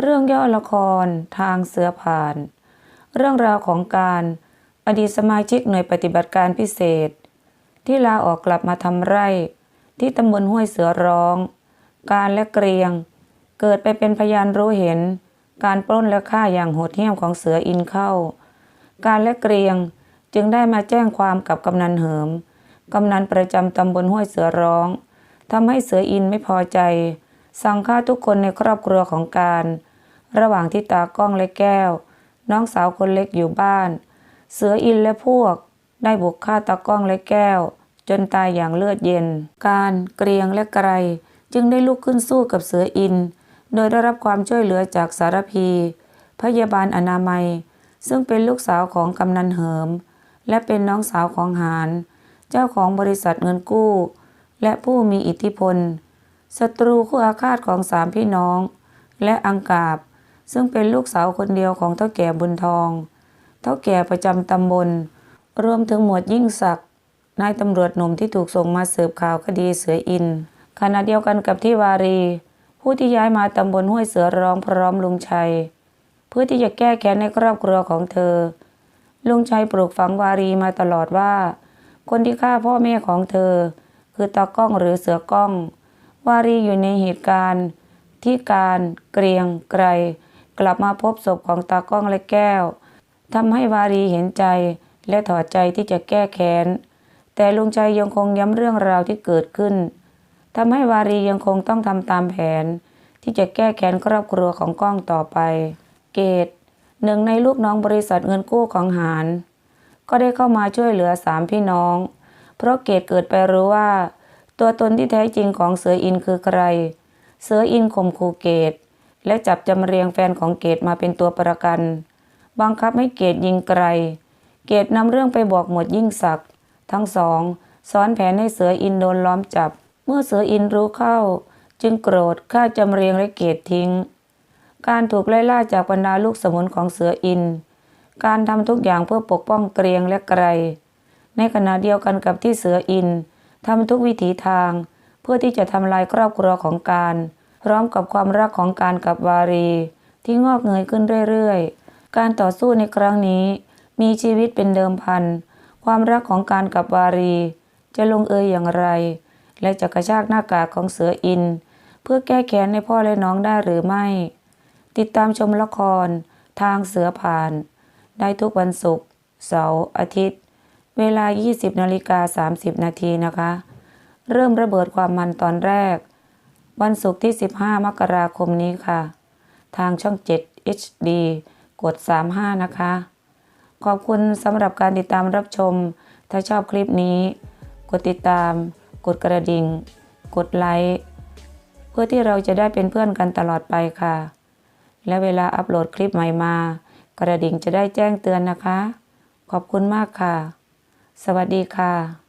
เรื่องย่อละครทางเสือผ่าน เรื่องราวของการอดีตสมาชิกหน่วยปฏิบัติการพิเศษ ที่ลาออกกลับมาทำไร่ ที่ตำบลห้วยเสือร้อง การและเกรียง เกิดไปเป็นพยานรู้เห็น การปล้นและฆ่าอย่างโหดเหี้ยมของเสืออินเข้า การและเกรียงจึงได้มาแจ้งความกับกำนันเหิม กำนันประจำตำบลห้วยเสือร้องทำให้เสืออินไม่พอใจ สั่งฆ่าทุกคนในครอบครัวของการ ระหว่างที่ตากล้องและแก้ว น้องสาวคนเล็กอยู่บ้าน เสืออินและพวก ได้บุกฆ่าตากล้องและแก้ว จนตายอย่างเลือดเย็น การเกรียงและไกรจึงได้ลุกขึ้นสู้กับเสืออิน โดยได้รับความช่วยเหลือจากสารพี พยาบาลอนามัย ซึ่งเป็นลูกสาวของกำนันเหิม และเป็นน้องสาวของหารเจ้าของบริษัทเงินกู้ และผู้มีอิทธิพล ศัตรูคู่อาฆาตของสามพี่น้อง และอังกาบ ซึ่งเป็นลูกสาวคนเดียวของเท่าแก่บุญทอง เท่าแก่ประจำตำบล รวมถึงหมวดยิ่งศักดิ์นายตำรวจหนุ่มที่ถูกส่งมาสืบข่าวคดีเสืออิน ขณะเดียวกันกับที่วารี ผู้ที่ย้ายมาตำบลห้วยเสือร้องพร้อมลุงชัย เพื่อที่จะแก้แค้นในครอบครัวของเธอ ลุงชัยปลูกฝังวารีมาตลอดว่า คนที่ฆ่าพ่อแม่ของเธอ คือตากล้องหรือเสือกล้อง วารีอยู่ในเหตุการณ์ที่การเกรียงไกร กลับมาพบศพของตากล้องและแก้วทำให้วารีเห็นใจและถอดใจที่จะแก้แค้น แต่ลุงชัยยังคงย้ำเรื่องราวที่เกิดขึ้นทำให้วารียังคงต้องทำตามแผน ที่จะแก้แค้นครอบครัวของก้องต่อไป เกตหนึ่งในลูกน้องบริษัทเงินกู้ของหาร ก็ได้เข้ามาช่วยเหลือสามพี่น้อง เพราะเกตเกิดไปรู้ว่า ตัวตนที่แท้จริงของเสืออินคือใคร เสืออินข่มขู่เกต และจับจำเรียงแฟนของเกตมาเป็นตัวประกัน บังคับให้เกตยิงไกล เกตนำเรื่องไปบอกหมวดยิ่งศักดิ์ทั้งสองซ้อนแผนให้เสืออินโดนล้อมจับ เมื่อเสืออินรู้เข้า จึงโกรธฆ่าจำเรียงและเกตทิ้ง การถูกไล่ล่าจากบรรดาลูกสมุนของเสืออิน การทำทุกอย่างเพื่อปกป้องเกรียงและไกรในขณะเดียวกันกับที่เสืออิน ทำทุกวิถีทาง เพื่อที่จะทำลายครอบครัวของการพร้อมกับความรักของการกับวารี ที่งอกเงยขึ้นเรื่อยๆ การต่อสู้ในครั้งนี้ มีชีวิตเป็นเดิมพัน ความรักของการกับวารี จะลงเอยอย่างไร และจะกระชากหน้ากากของเสืออิน เพื่อแก้แค้นให้พ่อและน้องได้หรือไม่ ติดตามชมละคร ทางเสือผ่าน ได้ทุกวันศุกร์เสาร์อาทิตย์ เวลา 20นาฬิกา30 นาทีนะคะ เริ่มระเบิดความมันตอนแรก วันศุกร์ที่ 15 มกราคมนี้ค่ะ ทางช่อง 7 HD กด 35 นะคะ ขอบคุณสำหรับการติดตามรับชม ถ้าชอบคลิปนี้ กดติดตาม กดกระดิ่ง กดไลค์ เพื่อที่เราจะได้เป็นเพื่อนกันตลอดไปค่ะ และเวลาอัปโหลดคลิปใหม่มา กระดิ่งจะได้แจ้งเตือนนะคะ ขอบคุณมากค่ะ สวัสดีค่ะ